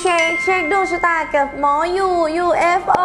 เช็คเช็คดวงชะตากับหมอยู UFO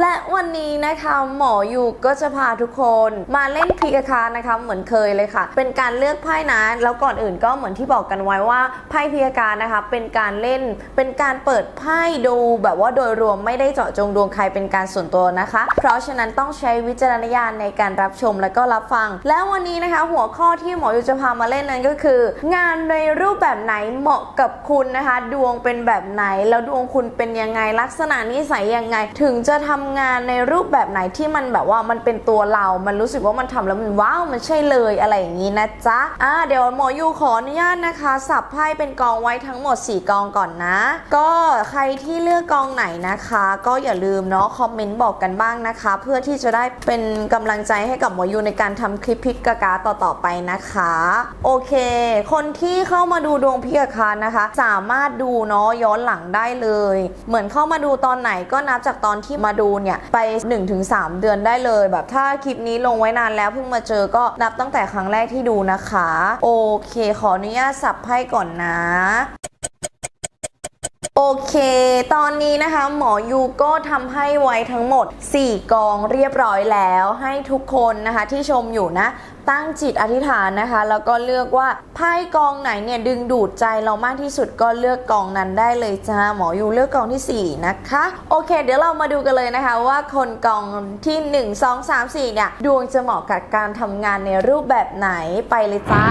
และวันนี้นะคะหมอยูก็จะพาทุกคนมาเล่นพีกคานะคะเหมือนเคยเลยค่ะ เป็นการเลือกไพ่นะแล้วก่อนอื่นก็เหมือนที่บอกกันไว้ว่าไพ่พีกคานะคะเป็นการเล่นเป็นการเปิดไพ่ดูแบบว่าโดยรวมไม่ได้เจาะจงดวงใครเป็นการส่วนตัวนะคะ เพราะฉะนั้นต้องใช้วิจารณญาณในการรับชมและก็รับฟัง แล้ววันนี้นะคะ หัวข้อที่หมอยูจะพามาเล่นนั้นก็คือ งานในรูปแบบไหนเหมาะกับคุณนะคะดูวงเป็นแบบไหน แล้วดวงคุณเป็นยังไงลักษณะนิสัยยังไง ถึงจะทำงานในรูปแบบไหนที่มันแบบว่ามันเป็นตัวเรา มันรู้สึกว่ามันทำแล้วมันว้าวมันใช่เลยอะไรอย่างนี้นะจ๊ะอ่าเดี๋ยวหมอยูขออนุญาตนะคะ สับไพ่เป็นกองไว้ทั้งหมด 4 กองก่อนนะ ก็ใครที่เลือกกองไหนนะคะ ก็อย่าลืมเนาะคอมเมนต์บอกกันบ้างนะคะ เพื่อที่จะได้เป็นกำลังใจให้กับหมอยูในการทำคลิปพิกกากาต่อๆไปนะคะ โอเค คนที่เข้ามาดูดวงพิกกาคานะคะ สามารถดูเนาะย้อนหลังได้เลย เหมือนเข้ามาดูตอนไหนก็นับจากตอนที่มาดูเนี่ยไป 1-3 เดือนได้เลย แบบถ้าคลิปนี้ลงไว้นานแล้วเพิ่งมาเจอก็นับตั้งแต่ครั้งแรกที่ดูนะคะ โอเค ขออนุญาตสับไพ่ก่อนนะ โอเค ตอนนี้นะคะหมอยูก็ทำให้ไว้ทั้งหมด 4 กองเรียบร้อยแล้ว ให้ทุกคนนะคะที่ชมอยู่นะ ตั้งจิตอธิษฐานนะคะ แล้วก็เลือกว่าไพ่กองไหนเนี่ยดึงดูดใจเรามากที่สุดก็เลือกกองนั้นได้เลยจ้าหมอยูเลือกกองทีสี่4 นะคะ โอเค เดี๋ยวเรามาดูกันเลยนะคะ ว่าคนกองที่ 1 2 3 4เนี่ยดวงจะเหมาะกับการทำงานในรูปแบบไหนไปเลยจ้า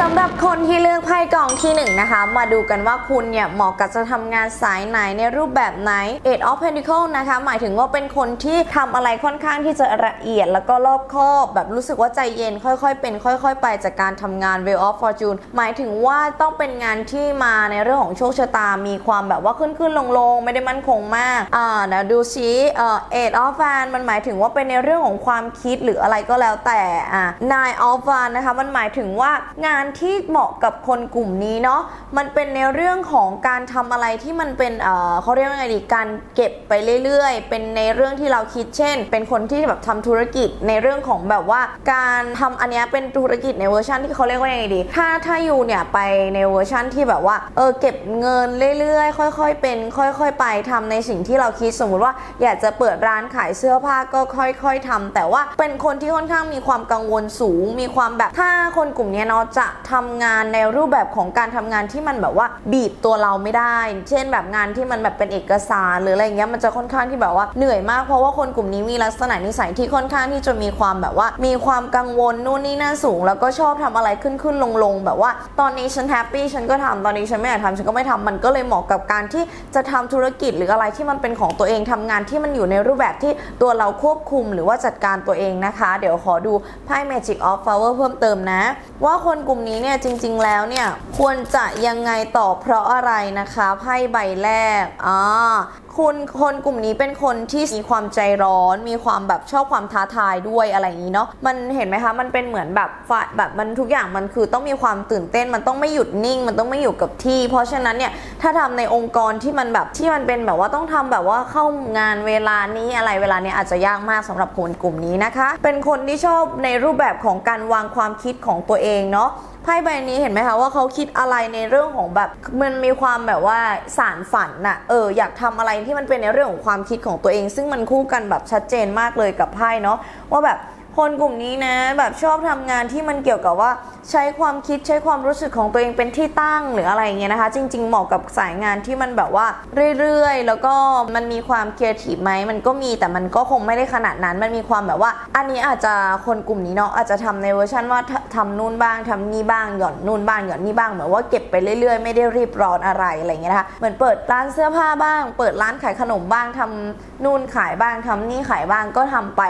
สำหรับคนที่เลือกไพ่กองที่1นะคะ มาดูกันว่าคุณเนี่ยเหมาะกับจะทำงานสายไหนในรูปแบบไหน Eight of Pentacles นะคะ หมายถึงว่าเป็นคนที่ทำอะไรค่อนข้างที่จะละเอียด แล้วก็รอบคอบแบบรู้สึกว่าใจเย็น ค่อยๆ เป็น ค่อย ๆ ไปจากการทำงาน Wheel of Fortune หมายถึงว่าต้องเป็นงานที่มาในเรื่องของโชคชะตา มีความแบบว่าขึ้นขึ้นลงลงๆ ไม่ได้มั่นคงมากอ่านะดูซิเอ่อ Eight of Fan มันหมายถึงว่าเป็นในเรื่องของความคิดหรืออะไรก็แล้วแต่อ่า Nine of Fan นะคะมันหมายถึงว่างานที่เหมาะกับคนกลุ่มนี้เนาะมันเป็นในเรื่องของการทำอะไรที่มันเป็นเเขาเรียกว่าไงดีการเก็บไปเรื่อยๆ เป็นในเรื่องที่เราคิดเช่น เป็นคนที่แบบทำธุรกิจในเรื่องของแบบว่า การทำอันนี้เป็นธุรกิจในเวอร์ชันที่เขาเรียกว่าไงดี ถ้าถ้าอยู่เนี่ยไปในเวอร์ชันที่แบบว่าเออเก็บเงินเรื่อยๆ ค่อย ๆ เป็น ค่อย ๆ ไปทำในสิ่งที่เราคิดสมมุติว่า อยากจะเปิดร้านขายเสื้อผ้าก็ค่อย ๆทำแต่ว่าเป็นคนที่ค่อนข้างมีความกังวลสูง มีความแบบถ้าคนกลุ่มนี้เนาะจะทำงานในรูปแบบของการทำงานที่มันแบบว่าบีบตัวเราไม่ได้ เช่นแบบงานที่มันแบบเป็นเอกสารหรืออะไรเงี้ยมันจะค่อนข้างที่แบบว่าเหนื่อยมากเพราะว่าคนกลุ่มนี้มีลักษณะนิสัยที่ค่อนข้างที่จะมีความแบบว่า มีความกังวลนู่นนี่นั่นสูง แล้วก็ชอบทำอะไรขึ้นขึ้นลงลงแบบว่า ตอนนี้ฉันแฮปปี้ฉันก็ทำตอนนี้ฉันไม่อยากทำฉันก็ไม่ทำมันก็เลยเหมาะกับการที่จะทำธุรกิจหรืออะไรที่มันเป็นของตัวเองทำงานที่มันอยู่ในรูปแบบที่ตัวเราควบคุมหรือว่าจัดการตัวเองนะคะ เดี๋ยวขอดูไพ่ Magic of Flower เพิ่มเติมนะ ว่าคนกลุ่มนี้เนี่ยจริงๆแล้วเนี่ยควรจะยังไงต่อเพราะอะไรนะคะไพ่ใบแรกอ่าคุณคนกลุ่มนี้เป็นคนที่มีความใจร้อน มีความแบบชอบความท้าทายด้วยอะไรอย่างนี้เนาะมันเห็นไหมคะ มันเป็นเหมือนแบบฝ่ายแบบมันทุกอย่างมันคือต้องมีความตื่นเต้น มันต้องไม่หยุดนิ่ง มันต้องไม่อยู่กับที่ เพราะฉะนั้นเนี่ยถ้าทำในองค์กรที่มันแบบที่มันเป็นแบบว่าต้องทำแบบว่าเข้างานเวลานี้อะไรเวลาเนี้ยอาจจะยากมากสำหรับคนกลุ่มนี้นะคะ เป็นคนที่ชอบในรูปแบบของการวางความคิดของตัวเองเนาะ ไพ่ใบนี้เห็นไหมคะว่าเขาคิดอะไรในเรื่องของแบบมันมีความแบบว่าสารฝันน่ะเอออยากทำอะไรที่มันเป็นในเรื่องของความคิดของตัวเอง ซึ่งมันคู่กันแบบชัดเจนมากเลยกับไพ่เนาะว่าแบบ คนกลุ่มนี้นะแบบชอบทำงานที่มันเกี่ยวกับว่าใช้ความคิดใช้ความรู้สึกของตัวเองเป็นที่ตั้งหรืออะไรเงี้ยนะคะ จริง ๆ เหมาะกับสายงานที่มันแบบว่าเรื่อยๆ แล้วก็มันมีความครีเอทีฟไหมมันก็มีแต่มันก็คงไม่ได้ขนาดนั้น มันมีความแบบว่า อันนี้อาจจะคนกลุ่มนี้เนาะอาจจะทำในเวอร์ชันว่าททำนู่นบ้างทำนี่บ้างหย่อนนู่นบ้างหย่อนนี่บ้างเหมือนว่าเก็บไปเรื่อยๆ ไม่ได้รีบร้อนอะไรอะไรเงี้ยนะคะเหมือนเปิดร้านเสื้อผ้าบ้าง เปิดร้านขายขนมบ้างทำนู่นขายบ้างทำนี่ขายบ้างก็ทำไป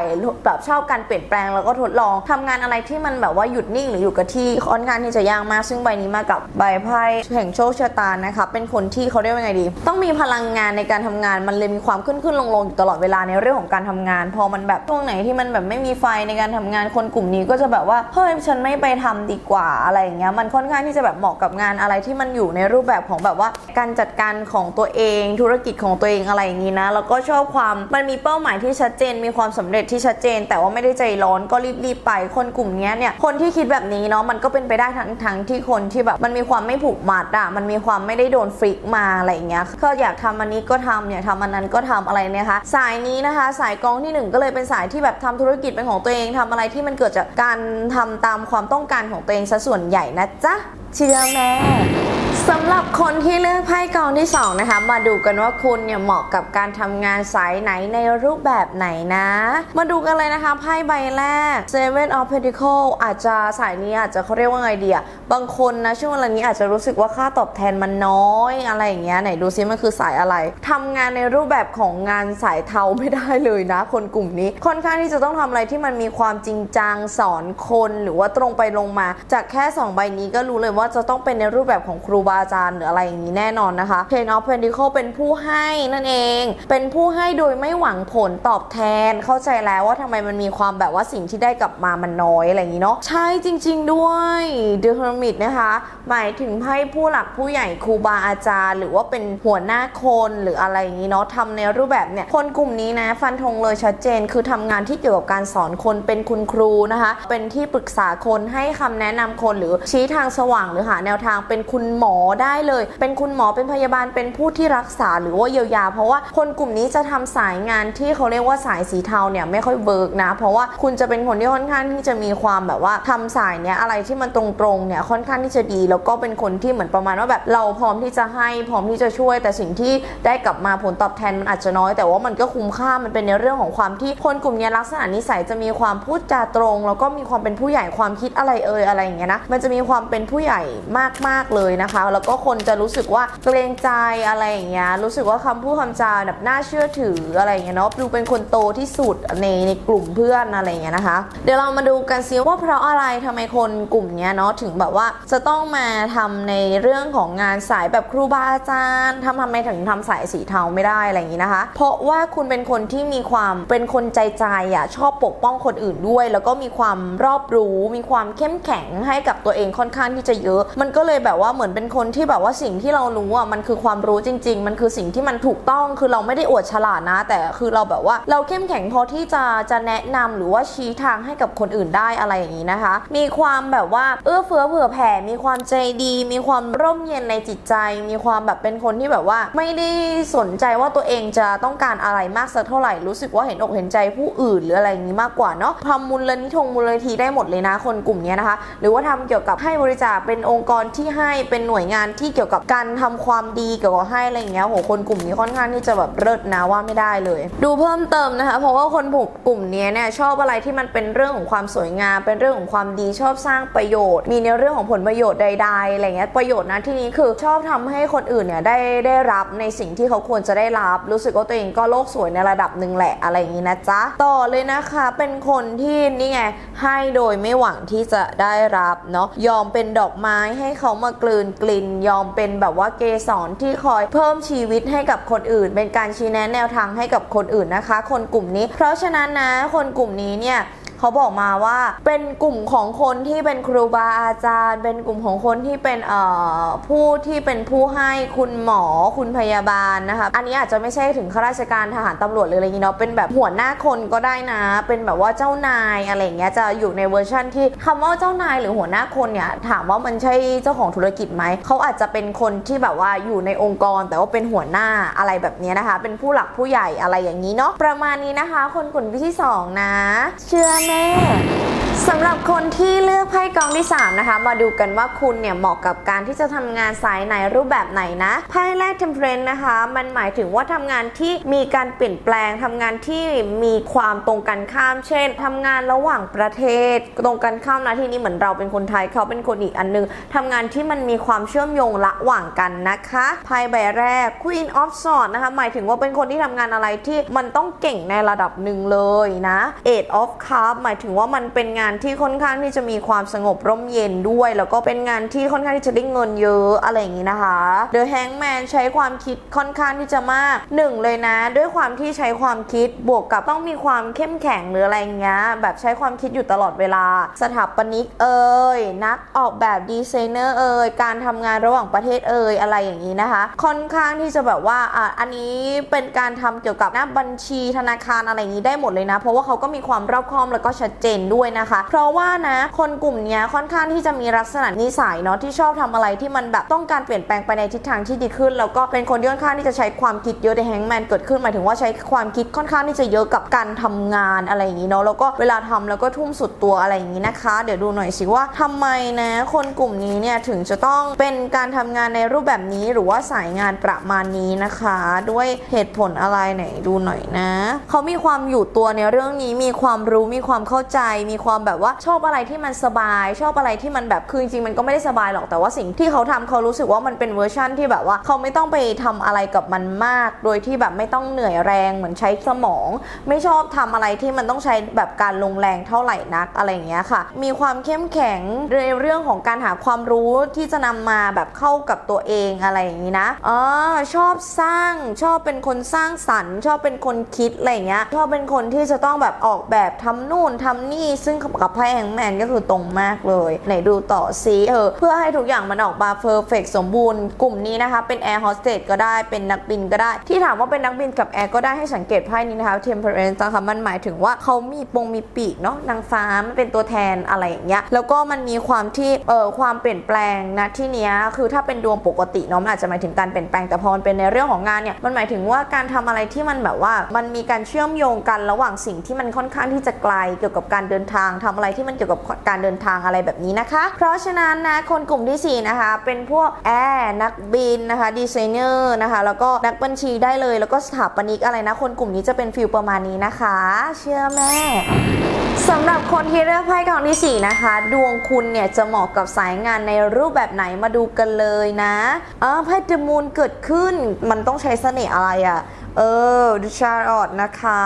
แบบชอบการเปลี่ยนแปลงแล้วก็ทดลองทำงานอะไรที่มันแบบว่าหยุดนิ่งหรืออยู่กับที่ค่อนข้างที่จะยากมาก ซึ่งใบนี้มากับใบไพ่แห่งโชคชะตานะคะเป็นคนที่เขาเรียกว่าไงดี ต้องมีพลังงานในการทำงานมันเลยมีความขึ้นขึ้นลงลงอยู่ตลอดเวลาในเรื่องของการทำงาน พอมันแบบช่วงไหนที่มันแบบไม่มีไฟในการทำงานคนกลุ่มนี้ก็จะแบบว่าเฮ้ยฉันไม่ไปทำดีกว่าอะไรอย่างเงี้ยมันค่อนข้างที่จะแบบเหมาะกับงานอะไรที่มันอยู่ในรูปแบบของแบบว่า การจัดการของตัวเองธุรกิจของตัวเองอะไรอย่างงี้นะแล้วก็ชอบความมันมีเป้าหมายที่ชัดเจน มีความสำเร็จที่ชัดเจน แต่ว่าไม่ได้ใจร้อนก็รีบๆไป คนกลุ่มนี้เนี่ยคนที่คิดแบบนี้เนาะมันก็เป็นไปได้ทั้งทั้งที่คนที่แบบมันมีความไม่ผูกมัดอะมันมีความไม่ได้โดนฟริกมาอะไรอย่างเงี้ยก็อยากทำอันนี้ก็ทำอยากทำอันนั้นก็ทำอะไรเนี่ยค่ะสายนี้นะคะ สายกองที่หนึ่งก็เลยเป็นสายที่แบบทำธุรกิจเป็นของตัวเองทำอะไรที่มันเกิดจากการทำตามความต้องการของตัวเองซะส่วนใหญ่นะจ๊ะเชื่อแม่ สำหรับคนที่เลือกไพ่กองที่ 2 นะคะ มาดูกันว่าคุณเนี่ยเหมาะกับการทำงานสายไหนในรูปแบบไหนนะ มาดูกันเลยนะคะไพ่ใบแรก Seven of Pentacles อาจจะสายนี้อาจจะเขาเรียกว่าไงดีอะบางคนนะช่วงเวลานี้อาจจะรู้สึกว่าค่าตอบแทนมันน้อยอะไรอย่างเงี้ยไหนดูซิมันคือสายอะไรทำงานในรูปแบบของงานสายเทาไม่ได้เลยนะ คนกลุ่มนี้ค่อนข้างที่จะต้องทำอะไรที่มันมีความจริงจังสอนคนหรือว่าตรงไปลงมา จากแค่ 2 ใบนี้ก็รู้เลยว่าจะต้องเป็นในรูปแบบของครูบาอาจารย์หรืออะไรอย่างนี้แน่นอนนะคะ Ten of Pentacles เป็นผู้ให้นั่นเอง เป็นผู้ให้โดยไม่หวังผลตอบแทน เข้าใจแล้วว่าทำไมมันมีความแบบว่าสิ่งที่ได้กลับมามันน้อยอะไรอย่างนี้เนาะ ใช่จริง ๆด้วย The Hermit นะคะ หมายถึงไพ่ผู้หลักผู้ใหญ่ครูบาอาจารย์ หรือว่าเป็นหัวหน้าคนหรืออะไรอย่างนี้เนาะทำในรูปแบบเนี่ย คนกลุ่มนี้นะ ฟันธงเลยชัดเจน คือทำงานที่เกี่ยวกับการสอนคนเป็นคุณครูนะคะ เป็นที่ปรึกษาคนให้คำแนะนำคนหรือชี้ทางสว่างหรือหาแนวทางเป็นคุณหมอได้เลย เป็นคุณหมอเป็นพยาบาลเป็นผู้ที่รักษาหรือว่าเยียวยา เพราะว่าคนกลุ่มนี้จะทำสายงานที่เขาเรียกว่าสายสีเทาเนี่ยไม่ค่อยเบิกนะ เพราะว่าคุณจะเป็นคนที่ค่อนข้างที่จะมีความแบบว่าทำสายเนี้ยอะไรที่มันตรงๆเนี่ยค่อนข้างที่จะดี แล้วก็เป็นคนที่เหมือนประมาณว่าแบบเราพร้อมที่จะให้พร้อมที่จะช่วย แต่สิ่งที่ได้กลับมาผลตอบแทนมันอาจจะน้อย แต่ว่ามันก็คุ้มค่ามันเป็นในเรื่องของความที่คนกลุ่มนี้ลักษณะนิสัยจะมีความพูดจาตรง แล้วก็มีความเป็นผู้ใหญ่ความคิดอะไรเอ่ยอะไรอย่างเงี้ยนะมันจะมีความเป็นผู้ใหญ่มากๆเลยนะคะแล้วก็คนจะรู้สึกว่าเกรงใจอะไรอย่างเงี้ยรู้สึกว่าคำพูดคำจาแบบน่าเชื่อถืออะไรอย่างเงี้ยเนาะดูเป็นคนโตที่สุดในในกลุ่มเพื่อนอะไรอย่างเงี้ยนะคะ เดี๋ยวเรามาดูกันซิว่าเพราะอะไรทำไมคนกลุ่มเนี้ยเนาะถึงแบบว่าจะต้องมาทำในเรื่องของงานสายแบบครูบาอาจารย์ทำทำไมถึงทำสายสีเทาไม่ได้อะไรอย่างงี้นะคะ เพราะว่าคุณเป็นคนที่มีความเป็นคนใจใจอะชอบปกป้องคนอื่นด้วย แล้วก็มีความรอบรู้ มีความเข้มแข็งให้กับตัวเองค่อนข้างที่จะเยอะ มันก็เลยแบบว่าเหมือนเป็นคนที่แบบว่าสิ่งที่เรารู้อะมันคือความรู้จริง ๆ มันคือสิ่งที่มันถูกต้องคือเราไม่ได้อวดฉลาดนะ แต่คือเราแบบว่าเราเข้มแข็งพอที่จะจะแนะนำหรือว่าชี้ทางให้กับคนอื่นได้อะไรอย่างนี้นะคะ มีความแบบว่าเอื้อเฟื้อเผื่อแผ่ มีความใจดี มีความร่มเย็นในจิตใจ มีความแบบเป็นคนที่แบบว่า ไม่ได้สนใจว่าตัวเองจะต้องการอะไรมากสักเท่าไหร่ รู้สึกว่าเห็นอกเห็นใจผู้อื่นหรืออะไรอย่างนี้มากกว่าเนาะทำมูลนิธงมูลนิธิได้หมดเลยนะคนกลุ่มนี้นะคะ หรือว่าทำเกี่ยวกับให้บริจาคเป็นองค์กรที่ให้เป็นหน่วยงานงานที่เกี่ยวกับการทำความดีเกี่ยวกับให้อะไรอย่างเงี้ยโหคนกลุ่มนี้ค่อนข้างที่จะแบบเลิศนะว่าไม่ได้เลย ดูเพิ่มเติมนะคะ เพราะว่าคนกลุ่มนี้เนี่ยชอบอะไรที่มันเป็นเรื่องของความสวยงาม เป็นเรื่องของความดีชอบสร้างประโยชน์ มีในเรื่องของผลประโยชน์ใดๆอะไรเงี้ยประโยชน์นะที่นี้คือชอบทำให้คนอื่นเนี่ยได้ได้รับในสิ่งที่เขาควรจะได้รับ รู้สึกว่าตัวเองก็โลกสวยในระดับหนึ่งแหละอะไรอย่างนี้นะจ๊ะต่อเลยนะคะเป็นคนที่นี่ไงให้โดยไม่หวังที่จะได้รับเนาะยอมเป็นดอกไม้ให้เขามากลืนกลิ่นยอมเป็นแบบว่าเกสรที่คอยเพิ่มชีวิตให้กับคนอื่น เป็นการชี้แนะแนวทางให้กับคนอื่นนะคะ คนกลุ่มนี้ เพราะฉะนั้นนะคนกลุ่มนี้เนี่ย เขาบอกมาว่าเป็นกลุ่มของคนที่เป็นครูบาอาจารย์ เป็นกลุ่มของคนที่เป็นเอ่อผู้ที่เป็นผู้ให้คุณหมอคุณพยาบาลนะคะอันนี้อาจจะไม่ใช่ถึงข้าราชการทหารตำรวจหรืออะไรอย่างงี้เนาะเป็นแบบหัวหน้าคนก็ได้นะ เป็นแบบว่าเจ้านายอะไรเงี้ยจะอยู่ในเวอร์ชั่นที่คำว่าเจ้านายหรือหัวหน้าคนเนี่ยถามว่ามันใช่เจ้าของธุรกิจไหมเขาอาจจะเป็นคนที่แบบว่าอยู่ในองค์กร แต่ว่าเป็นหัวหน้าอะไรแบบนี้นะคะ เป็นผู้หลักผู้ใหญ่อะไรอย่างนี้เนาะประมาณนี้นะคะ คนกลุ่มที่สองนะ เชื่อแม่เจ๊ สำหรับคนที่เลือกไพ่กองที่ 3 นะคะ มาดูกันว่าคุณเนี่ยเหมาะกับการที่จะทำงานสายไหนรูปแบบไหนนะไพ่แรก temperance นะคะ มันหมายถึงว่าทำงานที่มีการเปลี่ยนแปลงทำงานที่มีความตรงกันข้าม เช่นทำงานระหว่างประเทศ ตรงกันข้ามนะที่นี้เหมือนเราเป็นคนไทยเขาเป็นคนอีกอันนึงทำงานที่มันมีความเชื่อมโยงระหว่างกันนะคะไพ่ใบแรก Queen of Swords นะคะหมายถึงว่าเป็นคนที่ทำงานอะไรที่มันต้องเก่งในระดับหนึ่งเลยนะ Eight of Cups หมายถึงว่ามันเป็นงานที่ค่อนข้างที่จะมีความสงบร่มเย็นด้วย แล้วก็เป็นงานที่ค่อนข้างที่จะได้เงินเยอะอะไรอย่างนี้นะคะ The Hangman ใช้ความคิดค่อนข้างที่จะมากหนึ่งเลยนะ ด้วยความที่ใช้ความคิดบวกกับต้องมีความเข้มแข็งหรืออะไรอย่างเงี้ยแบบใช้ความคิดอยู่ตลอดเวลา สถาปนิกเอ่ยนักออกแบบดีไซเนอร์เอ่ยการทำงานระหว่างประเทศเอ่ยอะไรอย่างนี้นะคะ ค่อนข้างที่จะแบบว่าอะอันนี้เป็นการทำเกี่ยวกับหน้าบัญชีธนาคารอะไรอย่างนี้ได้หมดเลยนะ เพราะว่าเขาก็มีความรอบคอบแล้วก็ชัดเจนด้วยนะคะเพราะว่านะคนกลุ่มนี้ค่อนข้างที่จะมีลักษณะนิสัยเนาะที่ชอบทำอะไรที่มันแบบต้องการเปลี่ยนแปลงไปในทิศทางที่ดีขึ้น แล้วก็เป็นคนที่ค่อนข้างที่จะใช้ความคิดเยอะในแฮงแมนเกิดขึ้นหมายถึงว่าใช้ความคิดค่อนข้างที่จะเยอะกับการทำงานอะไรอย่างนี้เนาะแล้วก็เวลาทำแล้วก็ทุ่มสุดตัวอะไรอย่างนี้นะคะ เดี๋ยวดูหน่อยสิว่าทำไมนะคนกลุ่มนี้เนี่ยถึงจะต้องเป็นการทำงานในรูปแบบนี้หรือว่าสายงานประมาณนี้นะคะ ด้วยเหตุผลอะไรไหนดูหน่อยนะ เขามีความอยู่ตัวในเรื่องนี้มีความรู้มีความเข้าใจมีความแบบว่าชอบอะไรที่มันสบาย ชอบอะไรที่มันแบบคือจริงๆมันก็ไม่ได้สบายหรอกแต่ว่าสิ่งที่เขาทำเขารู้สึกว่ามันเป็นเวอร์ชั่นที่แบบว่าเขาไม่ต้องไปทำอะไรกับมันมาก โดยที่แบบไม่ต้องเหนื่อยแรงเหมือนใช้สมอง ไม่ชอบทำอะไรที่มันต้องใช้แบบการลงแรงเท่าไหร่นักอะไรอย่างเงี้ยค่ะ มีความเข้มแข็งในเรื่องของการหาความรู้ที่จะนำมาแบบเข้ากับตัวเองอะไรอย่างนี้นะอ๋อชอบสร้างชอบเป็นคนสร้างสรรค์ชอบเป็นคนคิดอะไรอย่างเงี้ยชอบเป็นคนที่จะต้องแบบออกแบบทำนู่นทำนี่ซึ่งกับไพ่แฮงแมนก็คือตรงมากเลยไหนดูต่อซิเออเพื่อให้ทุกอย่างมันออกมาเพอร์เฟกสมบูรณ์กลุ่มนี้นะคะ เป็นแอร์โฮสเตสก็ได้เป็นนักบินก็ได้ ที่ถามว่าเป็นนักบินกับแอร์ก็ได้ให้สังเกตไพ่นี้นะคะ temperance นะคะมันหมายถึงว่าเขามีปงมีปีกเนาะนางฟ้ามันเป็นตัวแทนอะไรอย่างเงี้ยแล้วก็มันมีความที่เอ่อความเปลี่ยนแปลงนะที่เนี้ยคือถ้าเป็นดวงปกติเนาะมันอาจจะหมายถึงการเปลี่ยนแปลงแต่พอมันเป็นในเรื่องของงานเนี่ยมันหมายถึงว่าการทำอะไรที่มันแบบว่า มันมีการเชื่อมโยงกันระหว่างสิ่งที่มันค่อนข้างที่จะไกลเกี่ยวกับการเดินทางทำอะไรที่มันเกี่ยวกับการเดินทางอะไรแบบนี้นะคะ เพราะฉะนั้นนะคนกลุ่มที่สี่นะคะ เป็นพวกแอร์นักบินนะคะดีไซเนอร์นะคะ แล้วก็นักบัญชีได้เลย แล้วก็สถาปนิกอะไรนะ คนกลุ่มนี้จะเป็นฟิลประมาณนี้นะคะ เชื่อแม่สำหรับคนที่เลือกไพ่กองที่ 4 นะคะ ดวงคุณเนี่ยจะเหมาะกับสายงานในรูปแบบไหนมาดูกันเลยนะอ่าไพ่เดมูนเกิดขึ้นมันต้องใช้เสน่ห์อะไรอะ่ะ เออดูชาร์ออตนะคะ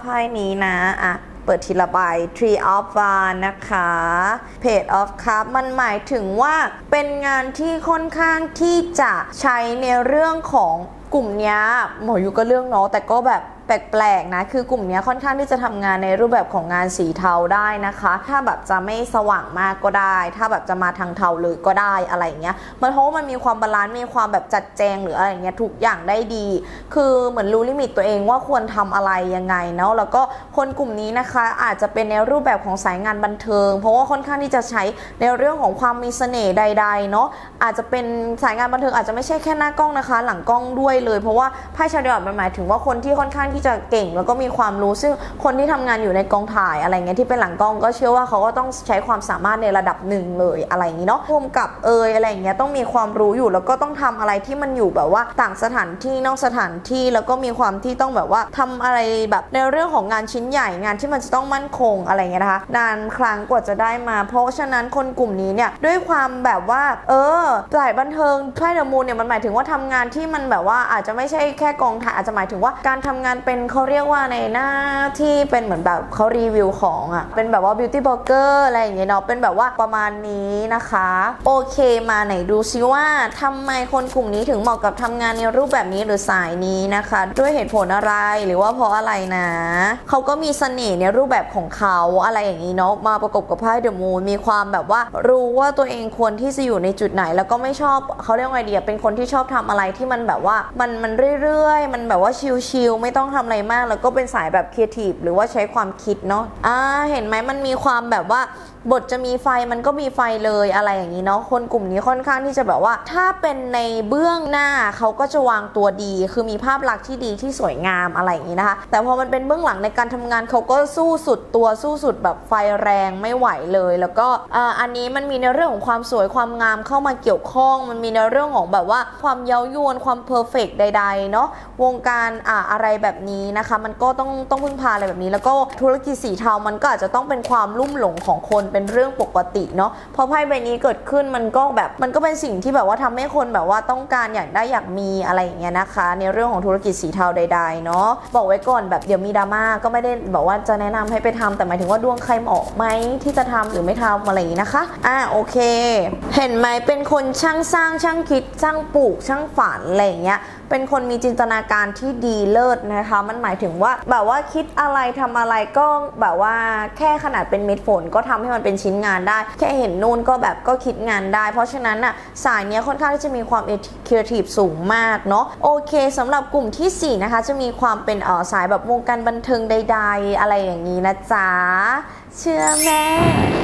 ไพ่นี้นะอะ เปิดทีละใบ Tree of w a n นะคะ Page of Cup มันหมายถึงว่าเป็นงานที่ค่อนข้างที่จะใช้ในเรื่องของกลุ่มนี้หมออยู่ก็เรื่องเนาะแต่ก็แบบ แปลกๆนะคือกลุ่มนี้ค่อนข้างที่จะทำงานในรูปแบบของงานสีเทาได้นะคะ ถ้าแบบจะไม่สว่างมากก็ได้ ถ้าแบบจะมาทางเทาเลยก็ได้อะไรเงี้ยมันเพราะว่ามันมีความบาลานซ์มีความแบบจัดแจงหรืออะไรเงี้ยทุกอย่างได้ดี คือเหมือนรู้ลิมิตตัวเองว่าควรทำอะไรยังไงเนาะแล้วก็คนกลุ่มนี้นะคะอาจจะเป็นในรูปแบบของสายงานบันเทิง เพราะว่าค่อนข้างที่จะใช้ในเรื่องของความมีเสน่ห์ใด ๆ เนาะอาจจะเป็นสายงานบันเทิงอาจจะไม่ใช่แค่หน้ากล้องนะคะ หลังกล้องด้วยเลย เพราะว่าไพ่ชาดอดมันหมายถึงว่าคนที่ค่อนข้างที่จะเก่งแล้วก็มีความรู้ ซึ่งคนที่ทำงานอยู่ในกองถ่ายอะไรเงี้ยที่เป็นหลังกล้องก็เชื่อว่าเขาก็ต้องใช้ความสามารถในระดับหนึ่งเลยอะไรอย่างนี้เนาะรวมกับเอยอะไรเงี้ยต้องมีความรู้อยู่แล้วก็ต้องทำอะไรที่มันอยู่แบบว่าต่างสถานที่นอกสถานที่แล้วก็มีความที่ต้องแบบว่าทำอะไรแบบในเรื่องของงานชิ้นใหญ่งานที่มันจะต้องมั่นคงอะไรเงี้ยนะคะนานครั้งกว่าจะได้มา เพราะฉะนั้นคนกลุ่มนี้เนี่ยด้วยความแบบว่า เออสายบันเทิงไพ่เดอะมูนเนี่ยมันหมายถึงว่าทำงานที่มันแบบว่าอาจจะไม่ใช่แค่กองถ่ายอาจจะหมายถึงว่าการทำงานเป็นเขาเรียกว่าในหน้าที่เป็นเหมือนแบบเขารีวิวของอะ่ะ เป็นแบบว่าบิวตี้บล็อกเกอร์อะไรอย่างเงี้ยเนาะ เป็นแบบว่าประมาณนี้นะคะ โอเคมาไหนดูซิว่าทำไมคนกลุ่มนี้ถึงเหมาะกับทำงานในรูปแบบนี้หรือสายนี้นะคะ ด้วยเหตุผลอะไรหรือว่าเพราะอะไรนะ เขาก็มีเสน่ห์ในรูปแบบของเขาอะไรอย่างนี้เนาะ มาประกบกับไพ่เดอะมูนมีความแบบว่ารู้ว่าตัวเองควรที่จะอยู่ในจุดไหน แล้วก็ไม่ชอบเขาเรียกว่าไงเดียเป็นคนที่ชอบทำอะไรที่มันแบบว่ามันมันเรื่อยๆ มันแบบว่าชิลๆไม่ต้องทำอะไรมาก แล้วก็เป็นสายแบบครีเอทีฟหรือว่าใช้ความคิดเนาะอ่าเห็นไหมมันมีความแบบว่า บทจะมีไฟมันก็มีไฟเลยอะไรอย่างนี้เนาะคนกลุ่มนี้ค่อนข้างที่จะแบบว่า ถ้าเป็นในเบื้องหน้าเขาก็จะวางตัวดี คือมีภาพลักษณ์ที่ดีที่สวยงามอะไรอย่างนี้นะคะ แต่พอมันเป็นเบื้องหลังในการทำงานเขาก็สู้สุดตัวสู้สุดแบบไฟแรงไม่ไหวเลย แล้วก็อ,อันนี้มันมีในเรื่องของความสวยความงามเข้ามาเกี่ยวข้อง มันมีในเรื่องของแบบว่าความเย้ายวนความเพอร์เฟกใดๆเนาะวงการอ่าอะไรแบบนี้นะคะ มันก็ต้องต้องพึ่งพาอะไรแบบนี้ แล้วก็ธุรกิจสีเทามันก็อาจจะต้องเป็นความลุ่มหลงของคนเป็นเรื่องปกติเนาะพราะไพ่ใบนี้เกิดขึ้นมันก็แบบมันก็เป็นสิ่งที่แบบว่าทำให้คนแบบว่าต้องการอยากได้อยากมีอะไรอย่างเงี้ยนะคะ ในเรื่องของธุรกิจสีเทาใดๆเนาะบอกไว้ก่อนแบบเดี๋ยวมีดราม่าก็ไม่ได้บอกว่าจะแนะนำให้ไปทำแต่หมายถึงว่าดวงใครเหมาะไหมที่จะทำหรือไม่ทำอะไรอย่างงี้นะคะอ่าโอเค เห็นไหมเป็นคนช่างสร้างช่างคิดช่างปลูกช่างฝันอะไรอย่างเงี้ย เป็นคนมีจินตนาการที่ดีเลิศนะคะ มันหมายถึงว่าแบบว่าคิดอะไรทำอะไรก็แบบว่าแค่ขนาดเป็นเม็ดฝนก็ทำให้มันเป็นชิ้นงานได้ แค่เห็นนู่นก็แบบก็คิดงานได้ เพราะฉะนั้นน่ะสายเนี้ยค่อนข้างที่จะมีความครีเอทีฟสูงมากเนาะโอเคสำหรับกลุ่มทีสี่ 4 นะคะ จะมีความเป็นเออสายแบบวงการบันเทิงใด ๆ อะไรอย่างนี้นะจ๊ะเชื่อแม่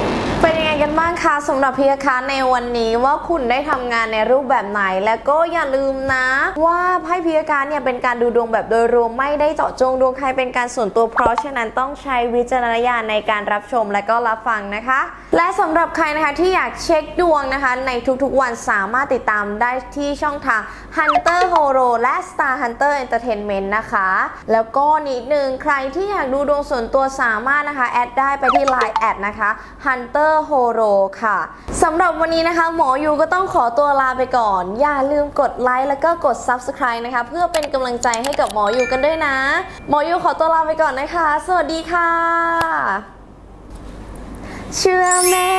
เป็นยังไงกันบ้างคะสำหรับพี่คะในวันนี้ว่าคุณได้ทำงานในรูปแบบไหน และก็อย่าลืมนะ ว่าไพ่พิการเนี่ยเป็นการดูดวงแบบโดยรวมไม่ได้เจาะจงดวงใครเป็นการส่วนตัวเพราะฉะนั้นต้องใช้วิจารณญาณในการรับชมและก็รับฟังนะคะ และสำหรับใครนะคะที่อยากเช็คดวงนะคะ ในทุกๆวันสามารถติดตามได้ที่ช่องทาง Hunter Horo และ Star Hunter Entertainment นะคะ แล้วก็นิดนึงใครที่อยากดูดวงส่วนตัวสามารถนะคะแอดได้ไปที่ Line แอดนะคะ Hunter ร์โฮโรค่ะสำหรับวันนี้นะคะ หมอยูก็ต้องขอตัวลาไปก่อน อย่าลืมกดไลค์แล้วก็กด Subscribe นะคะ เพื่อเป็นกำลังใจให้กับหมอยูกันด้วยนะ หมอยูขอตัวลาไปก่อนนะคะ สวัสดีค่ะ เชื่อแม่